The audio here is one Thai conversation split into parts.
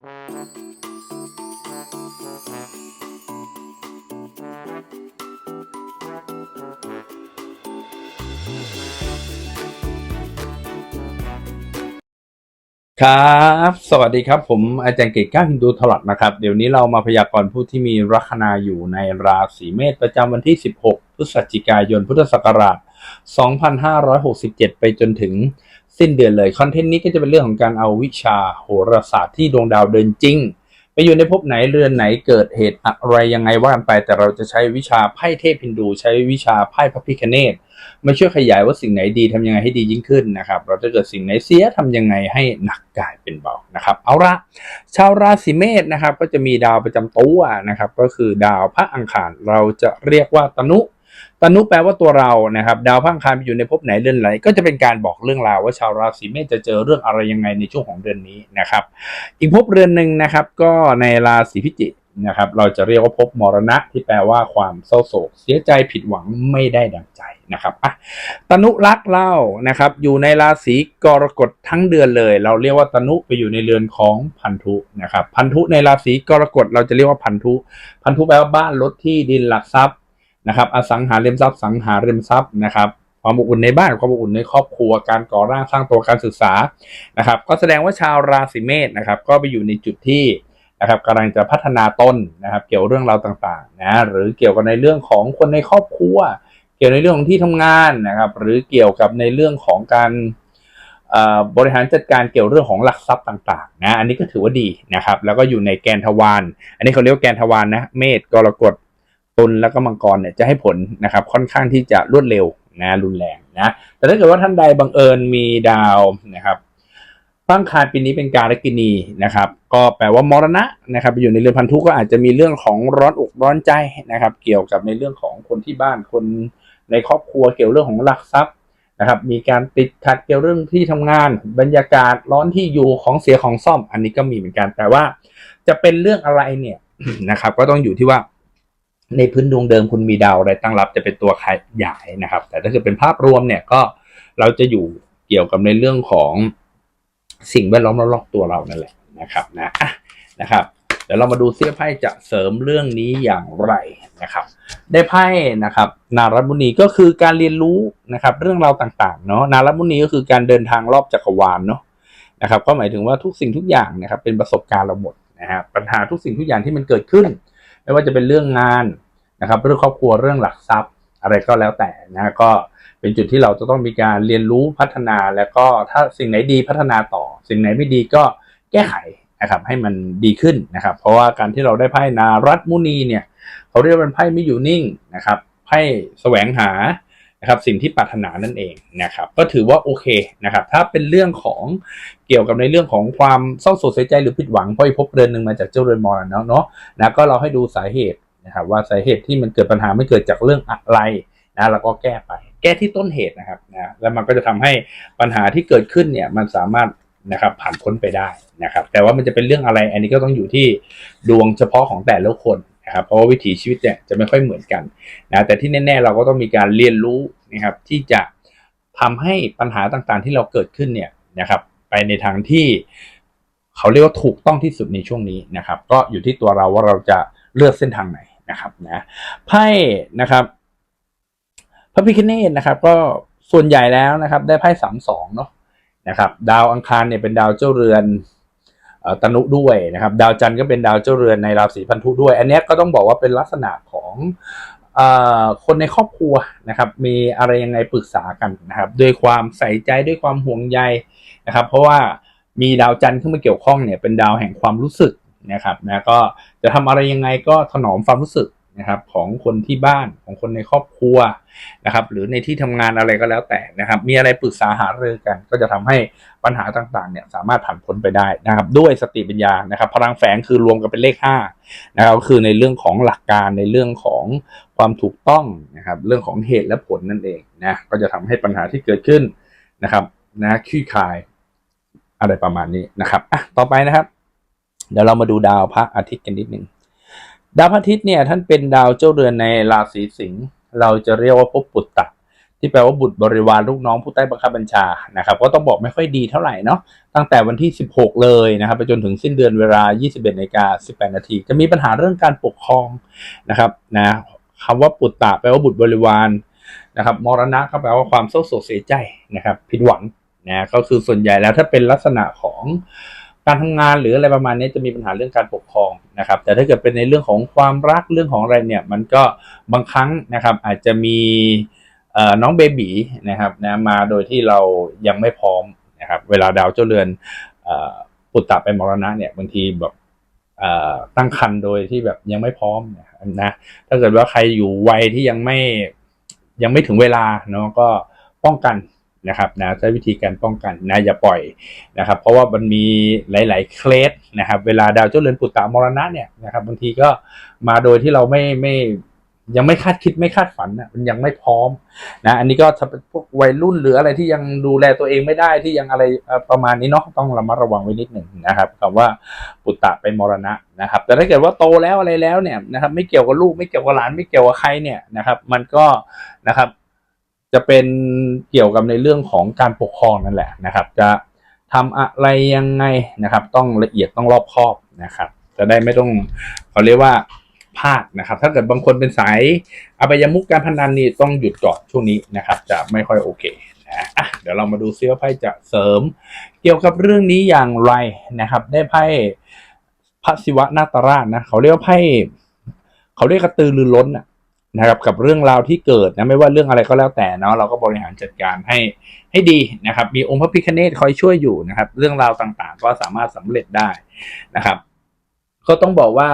ครับ สวัสดีครับผมอาจารย์เกตก้าฮินดูทลอดนะครับ เดี๋ยวนี้เรามาพยากรณ์ผู้ที่มีลัคนาอยู่ในราศีเมษประจำวันที่ 16 พฤศจิกายน พุทธศักราช 2567 ไปจนถึง สิ้นเดือนเลยคอนเทนต์นี้ก็จะเป็นเรื่องของการเอาวิชาโหราศาสตร์ที่ดวงดาวเดินจริง ไปอยู่ในภพไหนเรือนไหนเกิดเหตุอะไรยังไงว่ากันไป แต่เราจะใช้วิชาไพ่เทพฮินดู ใช้วิชาไพ่พระพิคเนตมาช่วยขยายว่าสิ่งไหนดีทำยังไงให้ดียิ่งขึ้นนะครับ เราจะเกิดสิ่งไหนเสียทำยังไงให้หนักกายเป็นเบานะครับ เอาละชาวราศีเมษนะครับ ก็จะมีดาวประจำตัวนะครับ ก็คือดาวพระอังคารเราจะเรียกว่าตนุ ตนุแปลว่าตัวเรานะครับ ดาวพังคารไปอยู่ในภพไหนเดือนไหนก็จะเป็นการบอกเรื่องราวว่าชาวราศีเมษจะเจอเรื่องอะไรยังไงในช่วงของเดือนนี้นะครับ อีกภพเรือนหนึ่งนะครับ ก็ในราศีพิจิกนะครับ เราจะเรียกว่าภพมรณะที่แปลว่าความเศร้าโศก เสียใจผิดหวังไม่ได้ดังใจนะครับอะตนุรักเล่านะครับ อยู่ในราศีกรกฎทั้งเดือนเลย เราเรียกว่าตนุไปอยู่ในเรือนของพันธุนะครับ พันธุในราศีกรกฎเราจะเรียกว่าพันธุ พันธุแปลว่าบ้านรถที่ดินหลักทรัพย์ นะครับ อสังหาริมทรัพย์ สังหาริมทรัพย์นะครับ ความอบอุ่นในบ้าน ความอบอุ่นในครอบครัว การก่อร่างสร้างตัวการศึกษา นะครับ ก็แสดงว่าชาวราศีเมษนะครับ ก็ไปอยู่ในจุดที่นะครับกำลังจะพัฒนาต้นนะครับ เกี่ยวเรื่องราวต่างๆนะ หรือเกี่ยวกับในเรื่องของคนในครอบครัว เกี่ยวในเรื่องของที่ทำงานนะครับ หรือเกี่ยวกับในเรื่องของการบริหารจัดการเกี่ยวเรื่องของหลักทรัพย์ต่างๆนะ อันนี้ก็ถือว่าดีนะครับ แล้วก็อยู่ในแกนทวาร อันนี้เขาเรียกว่าแกนทวารนะเมษกรกฎ ตุลแล้วก็มังกรเนี่ยจะให้ผลนะครับค่อนข้างที่จะรวดเร็วนะรุนแรงนะแต่ถ้าเกิดว่าท่านใดบังเอิญมีดาวนะครับตั้งคารปีนี้เป็นการกินีนะครับ ก็แปลว่ามรณะนะครับไปอยู่ในเรือนพันธุก็อาจจะมีเรื่องของร้อนอกร้อนใจนะครับ เกี่ยวกับในเรื่องของคนที่บ้านคนในครอบครัวเกี่ยวเรื่องของหลักทรัพย์นะครับ มีการติดขัดเกี่ยวเรื่องที่ทำงาน บรรยากาศร้อนที่อยู่ของเสียของซ่อม อันนี้ก็มีเหมือนกันแต่ว่าจะเป็นเรื่องอะไรเนี่ยนะครับ ก็ต้องอยู่ที่ว่า ในพื้นดวงเดิมคุณมีดาวอะไรตั้งรับจะเป็นตัวขยายนะครับ แต่ถ้าเกิดเป็นภาพรวมเนี่ยก็เราจะอยู่เกี่ยวกับในเรื่องของสิ่งแวดล้อมรอบๆตัวเรานั่นแหละนะครับนะนะครับเดี๋ยวเรามาดูเสียไพ่จะเสริมเรื่องนี้อย่างไรนะครับ ได้ไพ่นะครับ นารัตมุนีก็คือการเรียนรู้นะครับ เรื่องราวต่างๆเนาะนารัตมุนีก็คือการเดินทางรอบจักรวาลเนาะนะครับ ก็หมายถึงว่าทุกสิ่งทุกอย่างนะครับ เป็นประสบการณ์เราหมดนะฮะปัญหาทุกสิ่งทุกอย่างที่มันเกิดขึ้น ไม่ว่าจะเป็นเรื่องงานนะครับเรื่องครอบครัวเรื่องหลักทรัพย์อะไรก็แล้วแต่นะก็เป็นจุดที่เราจะต้องมีการเรียนรู้พัฒนา แล้วก็ถ้าสิ่งไหนดีพัฒนาต่อ สิ่งไหนไม่ดีก็แก้ไขนะครับให้มันดีขึ้นนะครับ เพราะว่าการที่เราได้ไพ่นารัตมุนีเนี่ยเขาเรียกว่าเป็นไพ่ไม่อยู่นิ่งนะครับไพ่แสวงหา นะครับสิ่งที่ปรารถนานั่นเองนะครับก็ถือว่าโอเคนะครับถ้าเป็นเรื่องของเกี่ยวกับในเรื่องของความเศร้าโศกเสียใจหรือผิดหวังเพราะอีกภพเรือนหนึ่งมาจากเจ้าเรือนมรณะเนาะนะก็เราให้ดูสาเหตุนะครับว่าสาเหตุที่มันเกิดปัญหาไม่เกิดจากเรื่องอะไรนะแล้วก็แก้ไป แก้ที่ต้นเหตุนะครับนะแล้วมันก็จะทำให้ปัญหาที่เกิดขึ้นเนี่ยมันสามารถนะครับผ่านพ้นไปได้นะครับแต่ว่ามันจะเป็นเรื่องอะไรอันนี้ก็ต้องอยู่ที่ดวงเฉพาะของแต่ละคน นะครับเพราะว่าวิถีชีวิตเนี่ยจะไม่ค่อยเหมือนกันนะแต่ที่แน่ ๆ เราก็ต้องมีการเรียนรู้นะครับที่จะทำให้ปัญหาต่างๆที่เราเกิดขึ้นเนี่ยนะครับไปในทางที่เขาเรียกว่าถูกต้องที่สุดในช่วงนี้นะครับ ก็อยู่ที่ตัวเราว่าเราจะเลือกเส้นทางไหนนะครับนะไพ่นะครับพระพิคเนตนะครับ ก็ส่วนใหญ่แล้วนะครับ ได้ไพ่สามสองเนาะนะครับ ดาวอังคารเนี่ยเป็นดาวเจ้าเรือน ตนุด้วยนะครับ ดาวจันทร์ก็เป็นดาวเจ้าเรือนในราศีพันธุด้วย อันนี้ก็ต้องบอกว่าเป็นลักษณะของอคนในครอบครัวนะครับ มีอะไรยังไงปรึกษากันนะครับ ด้วยความใส่ใจด้วยความห่วงใยนะครับ เพราะว่ามีดาวจันทร์เข้ามาเกี่ยวข้องเนี่ยเป็นดาวแห่งความรู้สึกนะครับนะก็จะทำอะไรยังไงก็ถนอมความรู้สึก นะครับของคนที่บ้านของคนในครอบครัวนะครับ หรือในที่ทำงานอะไรก็แล้วแต่นะครับ มีอะไรปรึกษาหารือกัน ก็จะทำให้ปัญหาต่างๆเนี่ยสามารถผ่านพ้นไปได้นะครับ ด้วยสติปัญญานะครับ พลังแฝงคือรวมกันเป็นเลข5นะครับก็คือในเรื่องของหลักการในเรื่องของความถูกต้องนะครับ เรื่องของเหตุและผลนั่นเองนะก็จะทำให้ปัญหาที่เกิดขึ้นนะครับนะคลี่คลายอะไรประมาณนี้นะครับอะต่อไปนะครับ เดี๋ยวเรามาดูดาวพระอาทิตย์กันนิดหนึ่ง ดาวพระอาทิตย์เนี่ยท่านเป็นดาวเจ้าเรือนในราศีสิงห์เราจะเรียกว่าภพปุตตะที่แปลว่าบุตรบริวารลูกน้องผู้ใต้บังคับบัญชานะครับ ก็ต้องบอกไม่ค่อยดีเท่าไหร่เนาะตั้งแต่วันที่ 16 เลยนะครับไปจนถึงสิ้นเดือนเวลา 21นาฬิกา18 นาที จะมีปัญหาเรื่องการปกครองนะครับนะคำว่าปุตตะแปลว่าบุตรบริวารนะครับมรณะก็แปลว่าความเศร้าโศกเสียใจนะครับ ผิดหวังนะก็คือส่วนใหญ่แล้วถ้าเป็นลักษณะของ การทำงานหรืออะไรประมาณนี้จะมีปัญหาเรื่องการปกครองนะครับ แต่ถ้าเกิดเป็นในเรื่องของความรักเรื่องของอะไรเนี่ยมันก็บางครั้งนะครับอาจจะมีน้องเบบีนะครับนะมาโดยที่เรายังไม่พร้อมนะครับเวลาดาวเจ้าเรือนปุตตะไปมรณะเนี่ยบางทีแบบตั้งคันโดยที่แบบยังไม่พร้อมนะถ้าเกิดว่าใครอยู่วัยที่ยังไม่ยังไม่ถึงเวลาเนาะก็ป้องกัน นะครับนะใช้วิธีการป้องกันนะอย่าปล่อยนะครับ เพราะว่ามันมีหลาย ๆ เคลสนะครับ เวลาดาวเจ้าเรือนปุตตะมรณะเนี่ยนะครับบางทีก็มาโดยที่เราไม่ไม่ยังไม่คาดคิดไม่คาดฝันนะมันยังไม่พร้อมนะอันนี้ก็ถ้าเป็นพวกวัยรุ่นหรืออะไรที่ยังดูแลตัวเองไม่ได้ที่ยังอะไรประมาณนี้เนาะต้องระมัดระวังไว้นิดหนึ่งนะครับคำว่าปุตตะไปมรณะนะครับ แต่ถ้าเกิดว่าโตแล้วอะไรแล้วเนี่ยนะครับ ไม่เกี่ยวกับลูกไม่เกี่ยวกับหลานไม่เกี่ยวกับใครเนี่ยนะครับ มันก็นะครับ จะเป็นเกี่ยวกับในเรื่องของการปกครองนั่นแหละนะครับ จะทำอะไรยังไงนะครับ ต้องละเอียดต้องรอบคอบนะครับ จะได้ไม่ต้องเขาเรียกว่าพลาดนะครับ ถ้าเกิดบางคนเป็นสายอบายมุกการพนันนี่ต้องหยุดก่อนช่วงนี้นะครับ จะไม่ค่อยโอเคนะอะเดี๋ยวเรามาดูซิว่าไพ่จะเสริม เกี่ยวกับเรื่องนี้อย่างไรนะครับ ได้ไพ่พระศิวะนาตราชนะเขาเรียกว่าไพ่เขาเรียกกระตือรือร้นอะ นะครับกับเรื่องราวที่เกิดนะไม่ว่าเรื่องอะไรก็แล้วแต่เนาะเราก็บริหารจัดการให้ให้ดีนะครับ มีองค์พระพิฆเนศคอยช่วยอยู่นะครับ เรื่องราวต่างๆ ก็สามารถสำเร็จได้นะครับ ก็ต้องบอกว่า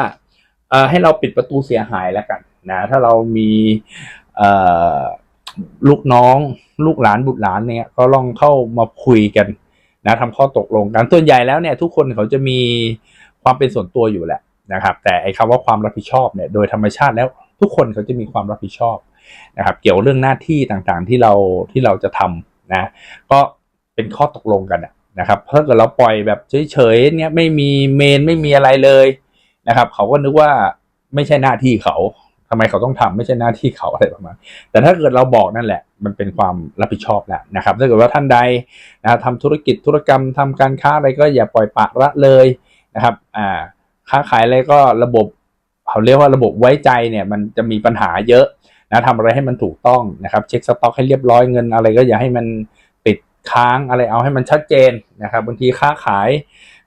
ให้เราปิดประตูเสียหายแล้วกันนะถ้าเรามีลูกน้องลูกหลานบุตรหลานเนี่ยก็ลองเข้ามาคุยกันนะทำข้อตกลงกันส่วนใหญ่แล้วเนี่ยทุกคนเขาจะมีความเป็นส่วนตัวอยู่แหละนะครับ แต่ไอ้คำว่าความรับผิดชอบเนี่ยโดยธรรมชาติแล้ว ทุกคนเขาจะมีความรับผิดชอบนะครับ เกี่ยวเรื่องหน้าที่ต่างๆที่เราที่เราจะทำนะ ก็เป็นข้อตกลงกันนะครับถ้าเกิดเราปล่อยแบบเฉยๆเนี่ยไม่มีเมนไม่มีอะไรเลยนะครับ เขาก็นึกว่าไม่ใช่หน้าที่เขาทำไมเขาต้องทำไม่ใช่หน้าที่เขาอะไรประมาณ แต่ถ้าเกิดเราบอกนั่นแหละ มันเป็นความรับผิดชอบแหล้วนะครับ ถ้าเกิดว่าท่านใดนะทำธุรกิจธุรกรรมทำการค้าอะไรก็อย่าปล่อยปะละเลยนะครับ อ่า ค้าขายอะไรก็ระบบ เขาเรียกว่าระบบไว้ใจเนี่ยมันจะมีปัญหาเยอะนะทำอะไรให้มันถูกต้องนะครับ เช็คสต็อกให้เรียบร้อยเงินอะไรก็อย่าให้มันติดค้างอะไรเอาให้มันชัดเจนนะครับบางทีค้าขาย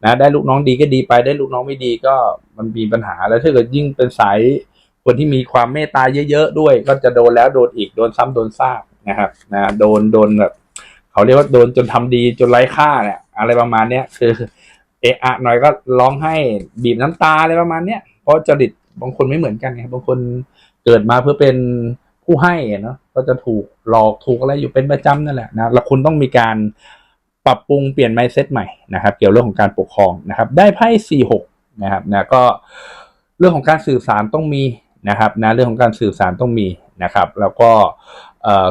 นะได้ลูกน้องดีก็ดีไปได้ลูกน้องไม่ดีก็มันมีปัญหาแล้วถ้าเกิดยิ่งเป็นสายคนที่มีความเมตตาเยอะๆด้วย ก็จะโดนแล้วโดนอีกโดนซ้ำโดนซากนะครับนะโดนโดนแบบเขาเรียกว่าโดนจนทำดีจนไร้ค่าเนี่ยอะไรประมาณเนี้ยคือเอะอะหน่อยก็ร้องให้บีบน้ำตาอะไรประมาณเนี้ยเพราะจริต บางคนไม่เหมือนกันไงบางคนเกิดมาเพื่อเป็นผู้ให้เนาะก็จะถูกหลอกถูกอะไรอยู่เป็นประจำนั่นแหละนะแล้วคุณต้องมีการปรับปรุงเปลี่ยนไมเซ็ตใหม่นะครับ เกี่ยวเรื่องของการปกครองนะครับ ได้ไพ่สี่หกนะครับนะก็เรื่องของการสื่อสารต้องมีนะครับนะเรื่องของการสื่อสารต้องมีนะครับ แล้วก็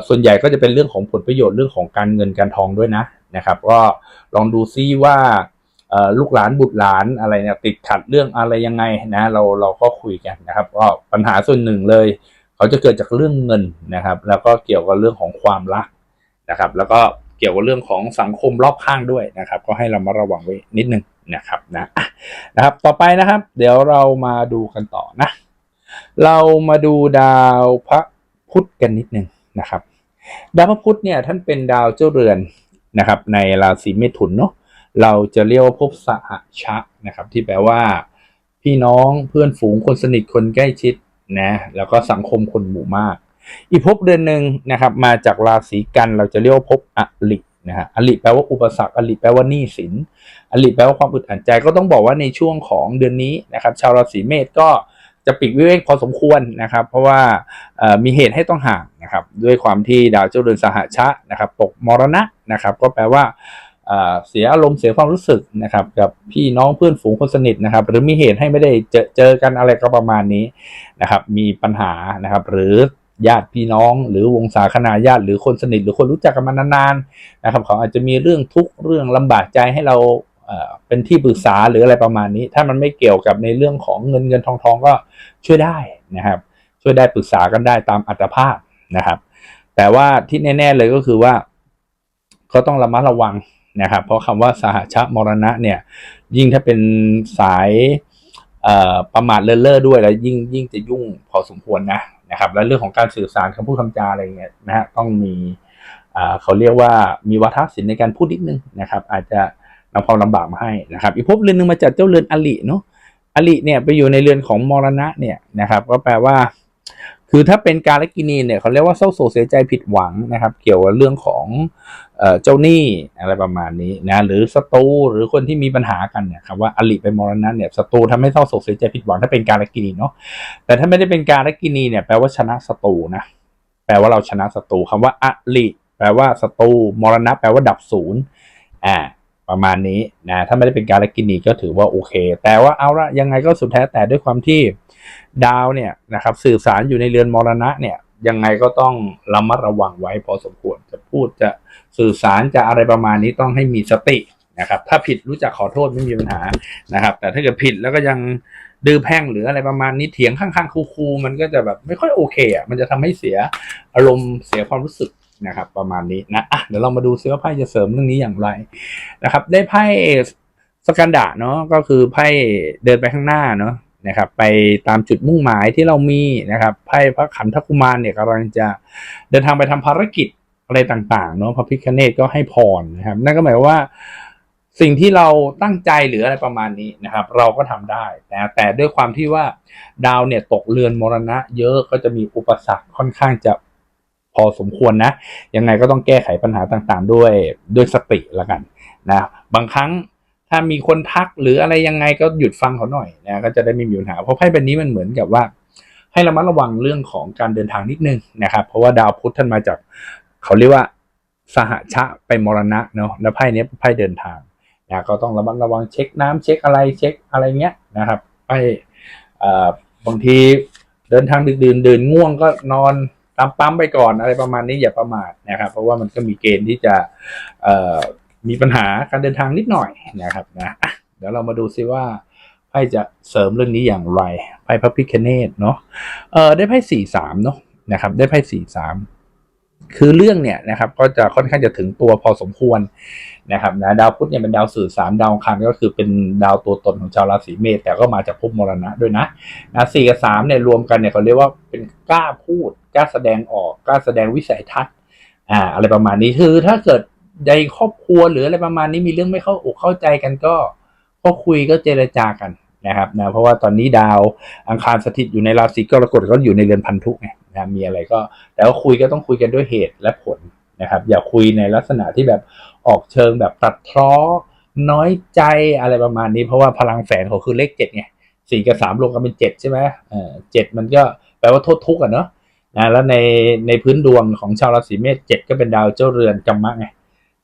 ส่วนใหญ่ก็จะเป็นเรื่องของผลประโยชน์เรื่องของการเงินการทองด้วยนะนะครับ ก็ลองดูซิว่า ลูกหลานบุตรหลานอะไรเนี่ยติดขัดเรื่องอะไรยังไงนะเราเราก็คุยกันนะครับก็ปัญหาส่วนหนึ่งเลย เขาจะเกิดจากเรื่องเงินนะครับ แล้วก็เกี่ยวกับเรื่องของความรักนะครับ แล้วก็เกี่ยวกับเรื่องของสังคมรอบข้างด้วยนะครับ ก็ให้เรามาระวังไว้นิดนึงนะครับนะนะครับต่อไปนะครับ เดี๋ยวเรามาดูกันต่อนะ เรามาดูดาวพระพุธกันนิดนึงนะครับ ดาวพระพุธเนี่ยท่านเป็นดาวเจ้าเรือนนะครับ ในราศีเมถุนเนาะ เราจะเรียกว่าภพสหชะนะครับ ที่แปลว่า พี่น้องเพื่อนฝูงคนสนิทคนใกล้ชิดนะแล้วก็สังคมคนหมู่มาก อีกภพเดือนหนึ่งนะครับ มาจากราศีกันเราจะเรียกว่าภพอลินะฮะอลิแปลว่าอุปสรรคอลิแปลว่าหนี้สินอลิแปลว่าความอึดอัดใจก็ต้องบอกว่าในช่วงของเดือนนี้นะครับ ชาวราศีเมษก็จะปิดวิเวกพอสมควรนะครับ เพราะว่ามีเหตุให้ต้องห่างนะครับ ด้วยความที่ดาวเจ้าเรือนสหชะนะครับตกมรณะนะครับ ก็แปลว่า เสียอารมณ์เสียความรู้สึกนะครับ กับพี่น้องเพื่อนฝูงคนสนิทนะครับ หรือมีเหตุให้ไม่ได้เจอเจอกันอะไรก็ประมาณนี้นะครับ มีปัญหานะครับ หรือญาติพี่น้อง หรือวงศาคณาญาติหรือคนสนิท หรือคนรู้จักกันมานานๆนะครับ เขาอาจจะมีเรื่องทุกเรื่องลำบากใจให้เราเป็นที่ปรึกษาหรืออะไรประมาณนี้ ถ้ามันไม่เกี่ยวกับในเรื่องของเงินเงินทองทองก็ช่วยได้นะครับ ช่วยได้ปรึกษากันได้ตามอัตภาพนะครับ แต่ว่าที่แน่ ๆเลยก็คือว่า ก็ต้องระมัดระวัง นะครับ เพราะคำว่าสหชะมรณะเนี่ย ยิ่งถ้าเป็นสายประมาทเลินเล่อด้วยแล้วยิ่งยิ่งจะยุ่งพอสมควรนะนะครับ และเรื่องของการสื่อสารคำพูดคำจาอะไรเงี้ยนะฮะต้องมีเขาเรียกว่ามีวัฒนศิลป์ในการพูดนิดนึงนะครับ อาจจะนำความลำบากมาให้นะครับ อีกภพเรือนหนึ่งมาจากเจ้าเรือนอลิเนาะอลิเนี่ยไปอยู่ในเรือนของมรณะเนี่ยนะครับ ก็แปลว่า คือถ้าเป็นการลกินีเนี่ยเขาเรียกว่าเศร้าโศกเสียใจผิดหวังนะครับ เกี่ยวกับเรื่องของเออจ้าหนี้อะไรประมาณนี้นะหรือศัตรูหรือคนที่มีปัญหากันเนี่ยครับว่าอลิเป็นมรณะเนี่ยศัตรูทำให้เศร้าโศกเสียใจผิดหวังถ้าเป็นการลกินีเนาะแต่ถ้าไม่ได้เป็นการลกินีเนี่ยแปลว่าชนะศัตรูนะแปลว่าเราชนะศัตรูคำว่าอลิแปลว่าศัตรูมรณะแปลว่าดับศูนย์อ่าประมาณนี้นะถ้าไม่ได้เป็นการลกินีก็ถือว่าโอเค แต่ว่าเอาละยังไงก็สุดแท้แต่ด้วยความที่ ดาวเนี่ยนะครับสื่อสารอยู่ในเรือนมรณะเนี่ยยังไงก็ต้องระมัดระวังไว้พอสมควรจะพูดจะสื่อสารจะอะไรประมาณนี้ต้องให้มีสตินะครับถ้าผิดรู้จักขอโทษไม่มีปัญหานะครับ แต่ถ้าเกิดผิดแล้วก็ยังดื้อแพ่งหรืออะไรประมาณนี้เถียงข้างๆคูๆมันก็จะแบบไม่ค่อยโอเคอะมันจะทำให้เสียอารมณ์เสียความรู้สึกนะครับ ประมาณนี้นะอะเดี๋ยวเรามาดูซิว่าไพ่จะเสริมเรื่องนี้อย่างไรนะครับ ได้ไพ่สกันดะเนาะก็คือไพ่เดินไปข้างหน้าเนาะ นะครับไปตามจุดมุ่งหมายที่เรามีนะครับไพ่พระขันธกุมารเนี่ยกำลังจะเดินทางไปทำภารกิจอะไรต่างๆเนาะพระพิคเนตก็ให้พรนะครับนั่นก็หมายว่าสิ่งที่เราตั้งใจหรืออะไรประมาณนี้นะครับ เราก็ทำได้นะแต่ด้วยความที่ว่าดาวเนี่ยตกเรือนมรณะ เยอะก็จะมีอุปสรรคค่อนข้างจะพอสมควรนะยังไงก็ต้องแก้ไขปัญหาต่างๆ ด้วยด้วยสติละกันนะบางครั้ง ถ้ามีคนทักหรืออะไรยังไงก็หยุดฟังเขาหน่อยนะก็จะได้ไม่มีปัญหาเพราะไพ่ใบนี้มันเหมือนกับว่า ให้ระมัดระวังเรื่องของการเดินทางนิดนึงนะครับ เพราะว่าดาวพุธท่านมาจาก เขาเรียกว่าสหชะไปมรณะเนาะแล้วไพ่นี้ไพ่เดินทางนะก็ต้องระมัดระวังเช็คน้ำเช็คอะไรเช็คอะไรเงี้ยนะครับไพ่บางทีเดินทางดึกดื่นเดินง่วงก็นอนตามปั๊มไปก่อนอะไรประมาณนี้อย่าประมาทนะครับ เพราะว่ามันก็มีเกณฑ์ที่จะ มีปัญหาการเดินทางนิดหน่อยนะครับนะเดี๋ยวเรามาดูซิว่าไพ่จะเสริมเรื่องนี้อย่างไรไพ่พระพิคเนตเนาะเออได้ไพ่สี่สามเนาะนะครับ ได้ไพ่สี่สามคือเรื่องเนี่ยนะครับก็จะค่อนข้างจะถึงตัวพอสมควรนะครับนะดาวพุธเนี่ยเป็นดาวสื่อสารดาวอังคารก็คือเป็นดาวตัวตนของชาวราศีเมษแต่ก็มาจากภพมรณะด้วยนะนะสี่กับสามเนี่ยรวมกันเนี่ยเขาเรียกว่าเป็นกล้าพูดกล้าแสดงออกกล้าแสดงวิสัยทัศน์อ่าอะไรประมาณนี้คือถ้าเกิด ในครอบครัวหรืออะไรประมาณนี้มีเรื่องไม่เข้าอกเข้าใจกันก็ก็คุยก็เจรจากันนะครับนะเพราะว่าตอนนี้ดาวอังคารสถิตอยู่ในราศีกรกฎก็อยู่ในเรือนพันธุไงนะมีอะไรก็แต่ว่าคุยก็ต้องคุยกันด้วยเหตุและผลนะครับ อย่าคุยในลักษณะที่แบบออกเชิงแบบตัดพ้อน้อยใจอะไรประมาณนี้ เพราะว่าพลังแฝงเขาคือเลขเจ็ดไงสี่กับสามรวมกันเป็นเจ็ดใช่ไหมเออเจ็ดมันก็แปลว่าโทษทุกข์อะเนาะนะแล้วในในพื้นดวงของชาวราศีเมษเจ็ดก็เป็นดาวเจ้าเรือนกรรมะไง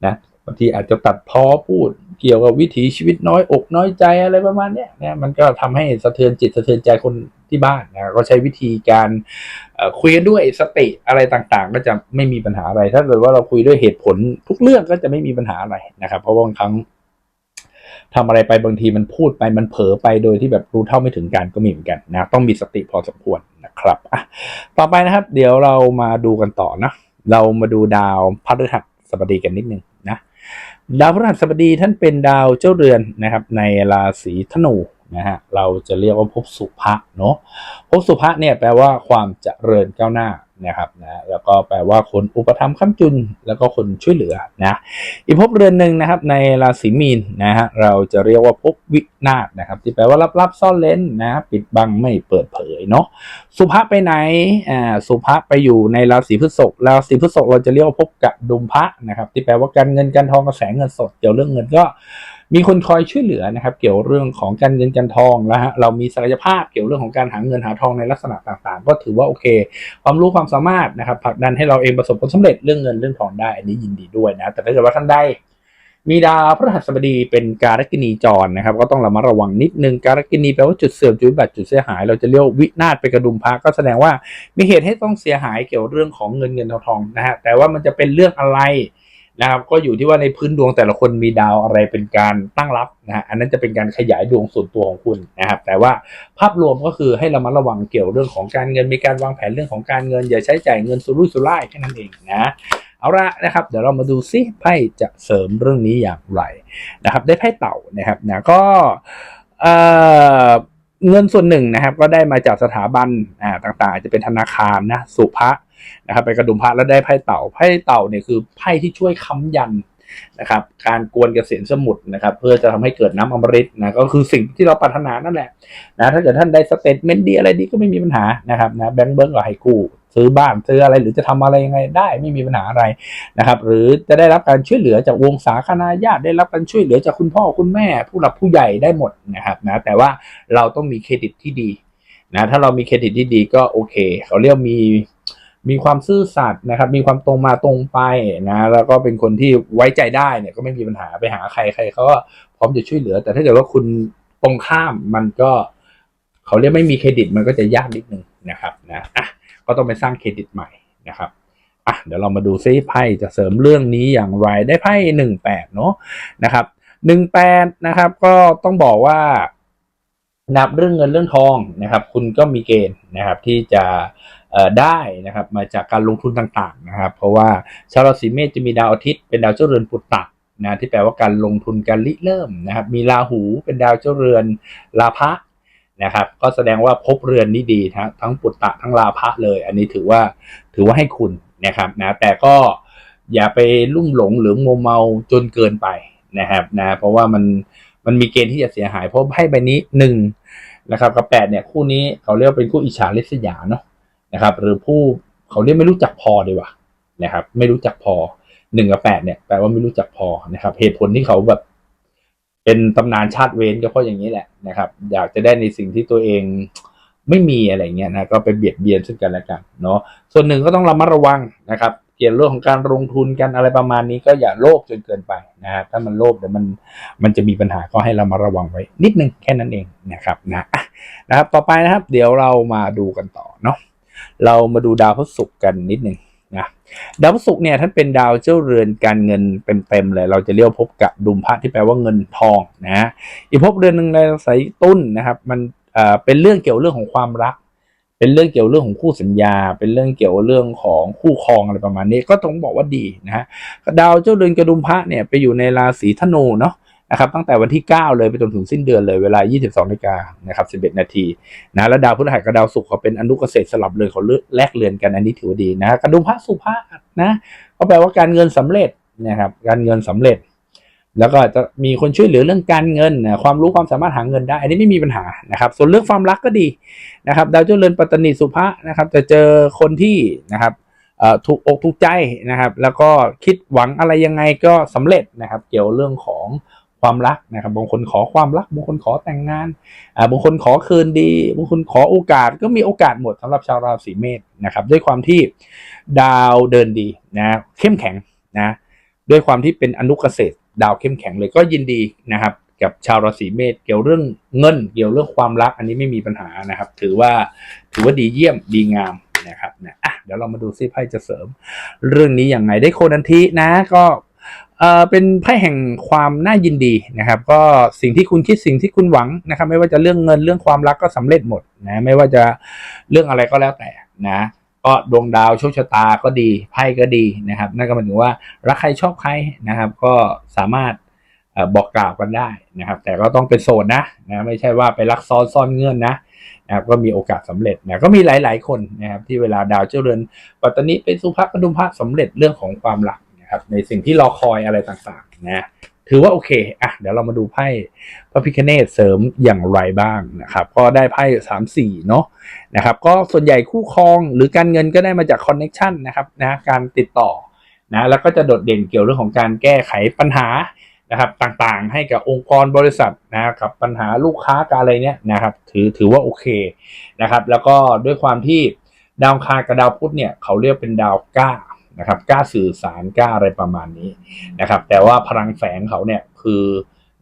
นะบางทีอาจจะตัดพ้อพูดเกี่ยวกับวิถีชีวิตน้อยอกน้อยใจอะไรประมาณนี้นะมันก็ทำให้สะเทือนจิตสะเทือนใจคนที่บ้านนะก็ใช้วิธีการคุยกันด้วยสติอะไรต่างๆ ก็จะไม่มีปัญหาอะไร ถ้าเกิดว่าเราคุยด้วยเหตุผลทุกเรื่องก็จะไม่มีปัญหาอะไรนะครับ เพราะบางครั้งทำอะไรไปบางทีมันพูดไปมันเผลอไปโดยที่แบบรู้เท่าไม่ถึงการก็มีเหมือนกันนะต้องมีสติพอสมควรนะครับอะต่อไปนะครับ เดี๋ยวเรามาดูกันต่อนะเรามาดูดาวพฤหัสบดีกันนิดนึง ดาวพฤหัสบดีท่านเป็นดาวเจ้าเรือนนะครับ ในราศีธนูนะฮะเราจะเรียกว่าภพสุภะเนาะภพสุภะเนี่ยแปลว่าความเจริญก้าวหน้า นะครับนะแล้วก็แปลว่าคนอุปถัมภ์ค้ำจุน แล้วก็คนช่วยเหลือนะอีกภพเรือนหนึ่งนะครับ ในราศีมีนนะฮะเราจะเรียกว่าภพวินาศนะครับ ที่แปลว่าลับๆซ่อนเล้นนะปิดบังไม่เปิดเผยเนาะสุภะไปไหนอ่าสุภะไปอยู่ในราศีพฤษภราศีพฤษภเราจะเรียกว่าพบกับดุมพระนะครับ ที่แปลว่าการเงินการทองกระแสเงินสดเกี่ยวเรื่องเงินก็ มีคนคอยช่วยเหลือนะครับ เกี่ยวเรื่องของการเงินการทองแล้วฮะเรามีศักยภาพเกี่ยวเรื่องของการหาเงินหาทองในลักษณะต่างๆ ก็ถือว่าโอเค ความรู้ความสามารถนะครับผลักดันให้เราเองประสบผลสำเร็จเรื่องเงินเรื่องทองได้อันนี้ยินดีด้วยนะแต่ถ้าเกิดว่าท่านใดมีดาวพฤหัสบดีเป็นการกินีจรนะครับ ก็ต้องระมัดระวังนิดนึงการกินีแปลว่าจุดเสื่อมจุดวิบัติจุดเสียหาย เราจะเรียกว่าวินาศไปกระดุมพระก็แสดงว่ามีเหตุให้ต้องเสียหายเกี่ยวเรื่องของเงินเงินทองทองนะฮะแต่ว่ามันจะเป็นเรื่องอะไร นะครับก็อยู่ที่ว่าในพื้นดวงแต่ละคนมีดาวอะไรเป็นการตั้งรับนะฮะอันนั้นจะเป็นการขยายดวงส่วนตัวของคุณนะครับ แต่ว่าภาพรวมก็คือให้เรามาระวังเกี่ยวเรื่องของการเงินมีการวางแผนเรื่องของการเงิน อย่าใช้จ่ายเงินสุรุ่ยสุร่ายแค่นั้นเองนะเอาละนะครับเดี๋ยวเรามาดูซิไพ่จะเสริมเรื่องนี้อย่างไรนะครับ ได้ไพ่เต่านะครับนะก็เอ่อเงินส่วนหนึ่งนะครับ ก็ได้มาจากสถาบันอ่าต่างๆจจะเป็นธนาคารนะสุภะ นะครับไปกระดุมพระแล้วได้ไพ่เต่าไพ่เต่าเนี่ยคือไพ่ที่ช่วยค้ำยันนะครับการกวนเกษียณสมุทรนะครับเพื่อจะทำให้เกิดน้ำอมฤตนะก็คือสิ่งที่เราปรารถนานั่นแหละนะถ้าเกิดท่านได้สเตทเมนต์ดีอะไรดีก็ไม่มีปัญหานะครับนะแบงก์เบิ้งก็ให้กู้ซื้อบ้านซื้ออะไรหรือจะทำอะไรยังไงได้ไม่มีปัญหาอะไรนะครับหรือจะได้รับการช่วยเหลือจากวงศาคณาญาติได้รับการช่วยเหลือจากคุณพ่อคุณแม่ ผู้หลักผู้ใหญ่ได้หมดนะครับนะแต่ว่าเราต้องมีเครดิตที่ดีนะถ้าเรามีเครดิตที่ดีก็โอเค เขาเรียกมี มีความซื่อสัตย์นะครับ มีความตรงมาตรงไปนะ แล้วก็เป็นคนที่ไว้ใจได้เนี่ยก็ไม่มีปัญหาไปหาใครใครเขาก็พร้อมจะช่วยเหลือ แต่ถ้าเกิดว่าคุณตรงข้ามมันก็เขาเรียกไม่มีเครดิตมันก็จะยากนิดนึงนะครับนะอะก็ต้องไปสร้างเครดิตใหม่นะครับอะเดี๋ยวเรามาดูซิไพ่จะเสริมเรื่องนี้อย่างไรได้ไพ่หนึ่งแปดเนาะนะครับหนึ่งแปดนะครับ ก็ต้องบอกว่านับเรื่องเงินเรื่องทองนะครับ คุณก็มีเกณฑ์นะครับที่จะ ได้นะครับมาจากการลงทุนต่างๆนะครับ เพราะว่าชาวราศีเมษจะมีดาวอาทิตย์เป็นดาวเจ้าเรือนปุตตะนะที่แปลว่าการลงทุนการริเริ่มนะครับมีราหูเป็นดาวเจ้าเรือนลาภะนะครับก็แสดงว่าภพเรือนนี้ดีทั้งทั้งปุตตะทั้งลาภะเลย อันนี้ถือว่าถือว่าให้คุณนะครับนะแต่ก็อย่าไปลุ่มหลงหรือโมเมาจนเกินไปนะครับนะเพราะว่ามันมันมีเกณฑ์ที่จะเสียหาย เพราะไพ่ใบนี้หนึ่งนะครับกับแปดเนี่ยคู่นี้เขาเรียกเป็นคู่อิจฉาริษยาเนาะ นะครับ หรือผู้เขาเรียกไม่รู้จักพอดีกว่านะครับ ไม่รู้จักพอหนึ่งกับแปดเนี่ยแปลว่าไม่รู้จักพอนะครับ เหตุผลที่เขาแบบเป็นตำนานชาติเว้นก็เพราะอย่างนี้แหละนะครับ อยากจะได้ในสิ่งที่ตัวเองไม่มีอะไรเงี้ยนะก็ไปเบียดเบียนซึ่งกันและกันเนาะส่วนหนึ่งก็ต้องระมัดระวังนะครับ เกี่ยวกับเรื่องของการลงทุนกันอะไรประมาณนี้ก็อย่าโลภจนเกินไปนะฮะถ้ามันโลภเดี๋ยวมันมันจะมีปัญหาก็ให้เรามาระวังไว้ นิดนึงแค่นั้นเองนะครับนะนะครับต่อไปนะครับ เดี๋ยวเรามาดูกันต่อเนาะ เรามาดูดาวพฤหัสกันนิดหนึ่งนะดาวพฤหัสเนี่ยท่านเป็นดาวเจ้าเรือนการเงินเต็มๆเลย เราจะเรียกว่าพบกับดุมพระที่แปลว่าเงินทองนะอีกภพเรือนหนึ่งในสายตุ้นนะครับ มันเอ่อเป็นเรื่องเกี่ยวเรื่องของความรัก เป็นเรื่องเกี่ยวเรื่องของคู่สัญญา เป็นเรื่องเกี่ยวเรื่องของคู่ครองอะไรประมาณนี้ ก็ต้องบอกว่าดีนะฮะดาวเจ้าเรือนกระดุมพระเนี่ยไปอยู่ในราศีธนูเนาะ นะครับตั้งแต่วันที่ 9 เลยไปจนถึงสิ้นเดือนเลยเวลา 22นาฬิกานะครับ11 นาทีนะแล้วดาวพฤหัสกับดาวศุกร์เขาเป็นอนุเกษตรสลับเรือนเขาแลกเรือนกันอันนี้ถือว่าดีนะกระดุมพระสุภาพนะก็แปลว่าการเงินสำเร็จนะครับการเงินสำเร็จ แล้วก็จะมีคนช่วยเหลือเรื่องการเงินนะความรู้ความสามารถหาเงินได้ อันนี้ไม่มีปัญหานะครับ ส่วนเรื่องความรักก็ดีนะครับ ดาวเจ้าเรือนปัตตานีสุภะนะครับ จะเจอคนที่นะครับถูกอกถูกใจนะครับ แล้วก็คิดหวังอะไรยังไงก็สำเร็จนะครับ เกี่ยวเรื่องของ ความรักนะครับบางคนขอความรักบางคนขอแต่งงานอ่าบางคนขอคืนดีบางคนขอโอกาสก็มีโอกาสหมดสำหรับชาวราศีเมษนะครับด้วยความที่ดาวเดินดีนะเข้มแข็งนะด้วยความที่เป็นอนุเกษตรดาวเข้มแข็งเลยก็ยินดีนะครับ กับชาวราศีเมษเกี่ยวเรื่องเงิน เกี่ยวเรื่องความรักอันนี้ไม่มีปัญหานะครับ ถือว่าถือว่าดีเยี่ยมดีงามนะครับนะอะเดี๋ยวเรามาดูซิไพ่จะเสริม เรื่องนี้อย่างไงได้โคนันทินะก็ เป็นไพ่แห่งความน่ายินดีนะครับ ก็สิ่งที่คุณคิดสิ่งที่คุณหวังนะครับ ไม่ว่าจะเรื่องเงินเรื่องความรักก็สำเร็จหมดนะไม่ว่าจะเรื่องอะไรก็แล้วแต่นะก็ดวงดาวโชคชะตาก็ดีไพ่ก็ดีนะครับนั่นก็หมายถึงว่ารักใครชอบใครนะครับ ก็สามารถอบอกกล่าวกันได้นะครับ แต่ก็ต้องเป็นโสดนะนะไม่ใช่ว่าไปรักซ้อนซ่อนเงื่อนนะนะครับก็มีโอกาสสำเร็จนะก็มีหลาย ๆ คนนะครับที่เวลาดาวเจ้าเรือนปัตตานีเป็นสุภาพกดุมพระสำเร็จเรื่องของความรัก นะครับ ในสิ่งที่รอคอยอะไรต่างๆนะถือว่าโอเค อะ เดี๋ยวเรามาดูไพ่พระพิคเนตเสริมอย่างไรบ้างนะครับ ก็ได้ไพ่สามสี่เนาะนะครับ ก็ส่วนใหญ่คู่ครองหรือการเงินก็ได้มาจากคอนเน็ชันนะครับนะการติดต่อนะแล้วก็จะโดดเด่นเกี่ยวเรื่องของการแก้ไขปัญหานะครับต่างๆ ให้กับองค์กรบริษัทนะครับปัญหาลูกค้าการอะไรเนี้ยนะครับถือถือว่าโอเคนะครับ แล้วก็ด้วยความที่ดาวคากับดาวพุธเนี่ยเขาเรียกเป็นดาวกล้า นะครับกล้าสื่อสารกล้าอะไรประมาณนี้นะครับ แต่ว่าพลังแฝงเขาเนี่ยคือ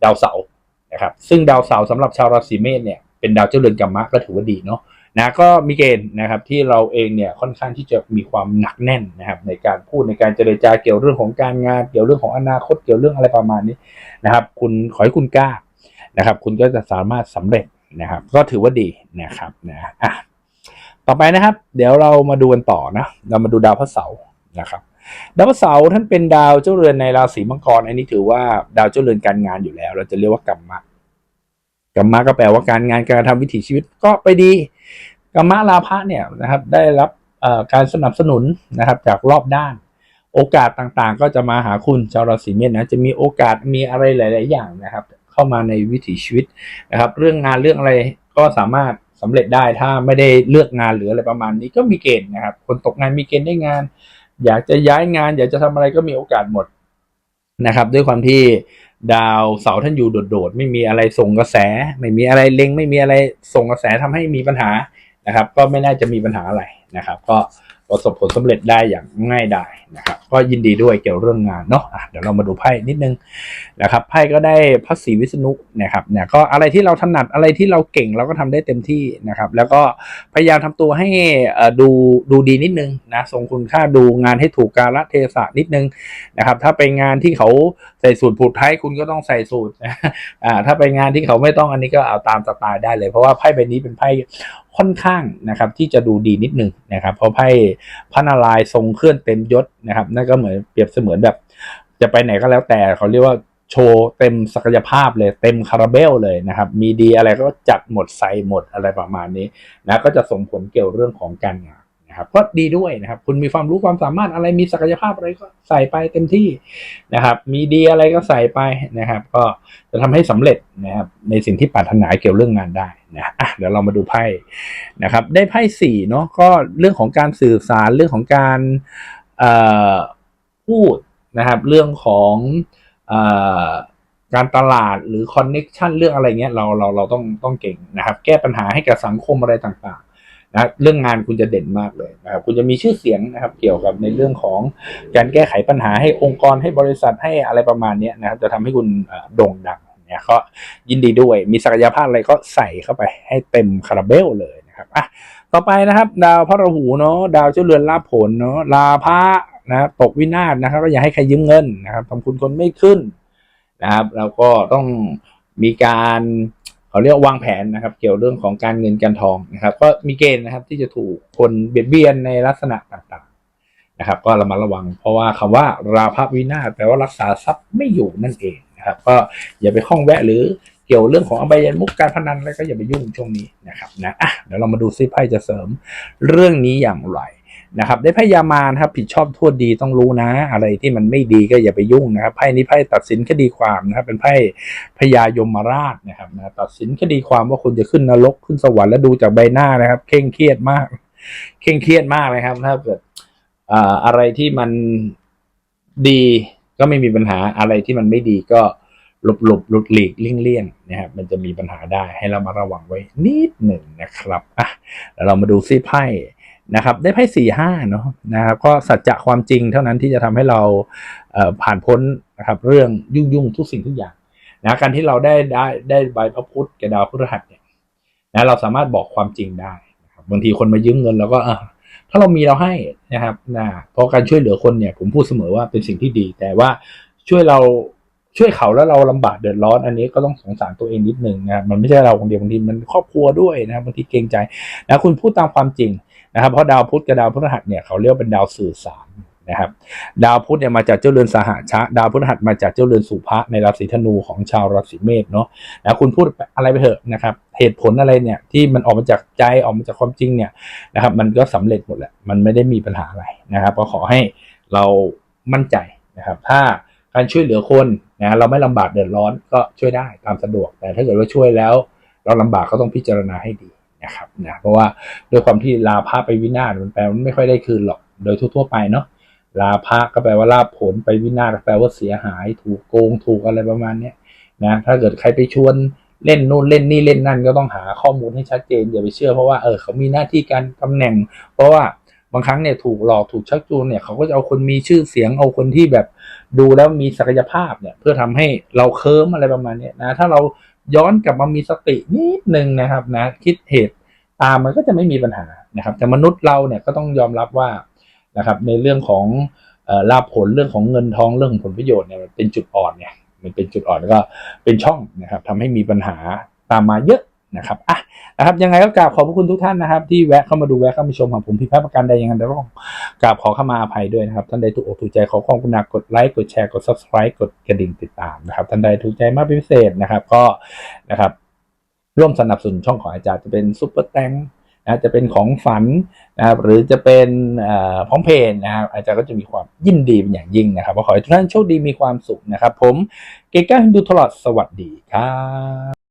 ดาวเสาร์นะครับซึ่งดาวเสาร์สำหรับชาวราศีเมษเนี่ยเป็นดาวเจ้าเรือนกัมมะก็ถือว่าดีเนาะนะก็มีเกณฑ์นะครับที่เราเองเนี่ยค่อนข้างที่จะมีความหนักแน่นนะครับในการพูดในการเจรจาเกี่ยวเรื่องของการงาน เกี่ยวเรื่องของอนาคตเกี่ยวเรื่องอะไรประมาณนี้นะครับ คุณขอให้คุณกล้านะครับ คุณก็จะสามารถสำเร็จนะครับ ก็ถือว่าดีนะครับนะอะต่อไปนะครับ เดี๋ยวเรามาดูกันต่อนะเรามาดูดาวพระเสาร์ นะครับดาวเสาร์ท่านเป็นดาวเจ้าเรือนในราศีมังกร อันนี้ถือว่าดาวเจ้าเรือนการงานอยู่แล้ว เราจะเรียกว่ากรรมะกรรมะก็แปลว่าการงานการทำวิถีชีวิตก็ไปดีกรรมะลาภะเนี่ยนะครับได้รับการสนับสนุนนะครับจากรอบด้าน โอกาสต่างๆ ก็จะมาหาคุณชาวราศีเมษนะจะมีโอกาสมีอะไรหลาย ๆ อย่างนะครับ เข้ามาในวิถีชีวิตนะครับ เรื่องงานเรื่องอะไรก็สามารถสำเร็จได้ถ้าไม่ได้เลือกงานหรืออะไรประมาณนี้ก็มีเกณฑ์นะครับ คนตกงานมีเกณฑ์ได้งาน อยากจะย้ายงาน อยากจะทำอะไรก็มีโอกาสหมดนะครับ ด้วยความที่ดาวเสาร์ท่านอยู่โดดๆ ไม่มีอะไรส่งกระแส ไม่มีอะไรเล็ง ไม่มีอะไรส่งกระแสทำให้มีปัญหานะครับ ก็ไม่น่าจะมีปัญหาอะไรนะครับ ก็ ประสบผลสำเร็จได้อย่างง่ายดายนะครับ ก็ยินดีด้วยเกี่ยวเรื่องงานเนาะอะเดี๋ยวเรามาดูไพ่นิดนึงนะครับไพ่ก็ได้พระศรีวิษณุนะครับเนี่ยก็อะไรที่เราถนัดอะไรที่เราเก่งเราก็ทำได้เต็มที่นะครับ แล้วก็พยายามทำตัวให้ดูดูดีนิดนึงนะทรงคุณค่าดูงานให้ถูกกาลเทศะนิดนึงนะครับ ถ้าไปงานที่เขาใส่สูตรผูกไทยคุณก็ต้องใส่สูตรอ่าถ้าไปงานที่เขาไม่ต้องอันนี้ก็เอาตามสไตล์ได้เลย เพราะว่าไพ่ใบนี้เป็นไพ่ ค่อนข้างนะครับที่จะดูดีนิดนึงนะครับเพราะไพ่พระนารายณ์ทรงเคลื่อนเต็มยศนะครับนั่นก็เหมือนเปรียบเสมือนแบบ จะไปไหนก็แล้วแต่เขาเรียกว่าโชว์เต็มศักยภาพเลยเต็มคาราเบลเลยนะครับ มีดีอะไรก็จัดหมดใส่หมดอะไรประมาณนี้นะก็จะส่งผลเกี่ยวเรื่องของการงาน นะครับก็ดีด้วยนะครับ คุณมีความรู้ความสามารถอะไรมีศักยภาพอะไรก็ใส่ไปเต็มที่นะครับ มีดีอะไรก็ใส่ไปนะครับ ก็จะทำให้สำเร็จนะครับ ในสิ่งที่ปรารถนาเกี่ยวเรื่องงานได้นะอะเดี๋ยวเรามาดูไพ่นะครับ ได้ไพ่สี่เนาะก็เรื่องของการสื่อสารเรื่องของการเอ่อพูดนะครับ เรื่องของเอ่อการตลาดหรือคอนเน็ชันเรื่องอะไรเงี้ยเราเราเราต้องต้องเก่งนะครับ แก้ปัญหาให้กับสังคมอะไรต่างๆ นะเรื่องงานคุณจะเด่นมากเลยนะครับคุณจะมีชื่อเสียงนะครับเกี่ยวกับในเรื่องของการแก้ไขปัญหาให้องค์กรให้บริษัทให้อะไรประมาณนี้นะครับจะทำให้คุณโด่งดังเนี่ยก็ยินดีด้วยมีศักยภาพอะไรก็ใส่เข้าไปให้เต็มคาราเบลเลยนะครับอะต่อไปนะครับ ดาวพระราหูเนาะดาวเจ้าเรือนลาผลเนาะลาภะนะครับตกวินาศนะครับก็อย่าให้ใครยืมเงินนะครับทำคุณคนไม่ขึ้นนะครับแล้วก็ต้องมีการ เขาเรียกวางแผนนะครับ เกี่ยวเรื่องของการเงินการทองนะครับ ก็มีเกณฑ์นะครับที่จะถูกคนเบียดเบียนในลักษณะต่างๆนะครับ ก็ระมัดระวัง เพราะว่าคำว่าราภวินาศแปลว่ารักษาทรัพย์ไม่อยู่นั่นเองนะครับ ก็อย่าไปข้องแวะหรือเกี่ยวเรื่องของอบายมุกการพนันอะไรก็อย่าไปยุ่งช่วงนี้นะครับนะอะเดี๋ยวเรามาดูซิไพ่จะเสริมเรื่องนี้อย่างไร นะครับ ได้ไพ่ยามารครับ ผิดชอบทั่วดีต้องรู้นะ อะไรที่มันไม่ดีก็อย่าไปยุ่งนะครับไพ่นี้ไพ่ตัดสินคดีความนะครับ เป็นไพ่พญายมราชนะครับนะตัดสินคดีความว่าคุณจะขึ้นนรกขึ้นสวรรค์แล้วดูจากใบหน้านะครับ เคร่งเครียดมาก เคร่งเครียดมากเลยครับ ถ้าเกิดอ่าอะไรที่มันดีก็ไม่มีปัญหาอะไรที่มันไม่ดีก็หลบหลบหลุดหลีกเลี่ยงเลี่ยงนะครับมันจะมีปัญหาได้ให้เรามาระวังไว้นิดหนึ่งนะครับอะแล้วเรามาดูซิไพ่ นะครับได้ไพ่สี่ห้าเนาะนะครับก็สัจจะความจริงเท่านั้นที่จะทำให้เราเผ่านพ้นนะครับเรื่องยุ่งยุ่งๆทุกสิ่งทุกอย่างนะการที่เราได้ได้ได้ใบพระพุทธกับดาวพฤหัสเนี่ยนะเราสามารถบอกความจริงได้นะครับบางทีคนมายืมเงินเราก็อะถ้าเรามีเราให้นะครับนะเพราะการช่วยเหลือคนเนี่ยผมพูดเสมอว่าเป็นสิ่งที่ดี แต่ว่าช่วยเราช่วยเขาแล้วเราลำบากเดือดร้อน อันนี้ก็ต้องสงสารตัวเองนิดหนึ่งนะมันไม่ใช่เราคนเดียวบางทีมันครอบครัวด้วยนะครับบางทีเกรงใจนะคุณพูดตามความจริง นะครับเพราะดาวพุธกับดาวพฤหัสเนี่ยเขาเรียกเป็นดาวสื่อสารนะครับ ดาวพุธเนี่ยมาจากเจ้าเรือนสหชะ ดาวพฤหัสมาจากเจ้าเรือนสุภะในราศีธนูของชาวราศีเมษเนาะนะคุณพูดอะไรไปเถอะนะครับ เหตุผลอะไรเนี่ยที่มันออกมาจากใจออกมาจากความจริงเนี่ยนะครับ มันก็สำเร็จหมดแหละมันไม่ได้มีปัญหาอะไรนะครับ ก็ขอให้เรามั่นใจนะครับ ถ้าการช่วยเหลือคนนะเราไม่ลำบากเดือดร้อนก็ช่วยได้ตามสะดวก แต่ถ้าเกิดว่าช่วยแล้ว เราลำบากก็ต้องพิจารณาให้ดี นะครับนะเพราะว่าด้วยความที่ลาภะไปวินาศมันแปลว่าไม่ค่อยได้คืนหรอกโดยทั่ว ๆ ไปเนาะลาภะก็แปลว่าลาภผลไปวินาศแปลว่าเสียหาย ถูกโกงถูกอะไรประมาณเนี้ยนะถ้าเกิดใครไปชวนเล่นนู่นเล่นนี่เล่นนั่นก็ต้องหาข้อมูลให้ชัดเจนอย่าไปเชื่อเพราะว่าเออเขามีหน้าที่การตำแหน่ง เพราะว่า บางครั้งเนี่ยถูกหลอกถูกชักจูงเนี่ยเขาก็จะเอาคนมีชื่อเสียงเอาคนที่แบบดูแล้วมีศักยภาพเนี่ย เพื่อทำให้เราเคิร์มอะไรประมาณนี้นะ ถ้าเราย้อนกลับมามีสตินิดนึงนะครับนะ คิดเหตุตามมันก็จะไม่มีปัญหานะครับ แต่มนุษย์เราเนี่ยก็ต้องยอมรับว่านะครับ ในเรื่องของลาภผลเรื่องของเงินทองเรื่องของผลประโยชน์เนี่ยมันเป็นจุดอ่อนเนี่ยมันเป็นจุดอ่อนแล้วก็เป็นช่องนะครับทำให้มีปัญหาตามมาเยอะ นะครับอะนะครับยังไงก็กราบขอบพระคุณทุกท่านนะครับ ที่แวะเข้ามาดูแวะเข้ามาชมของผมพิดพลาดประการใดยังไงก็ต้องกราบขอเข้ามาอภัยด้วยนะครับ ท่านใดถูกอกถูกใจขอความกรุณากดไลค์กดแชร์กด subscribe กดกระดิ่งติดตามนะครับ ท่านใดถูกใจมากเป็นพิเศษนะครับก็นะครับร่วมสนับสนุนช่องของอาจารย์จะเป็นซุปเปอร์แตงนะจะเป็นของฝันนะครับหรือจะเป็นผ่อพร้อมเพย์นะครับอาจารย์ก็จะมีความยินดีเป็นอย่างยิ่งนะครับขอให้ทุกท่านโชคดีมีความสุขนะครับ ผมเกก้าฮินดูตลอดสวัสดีครับ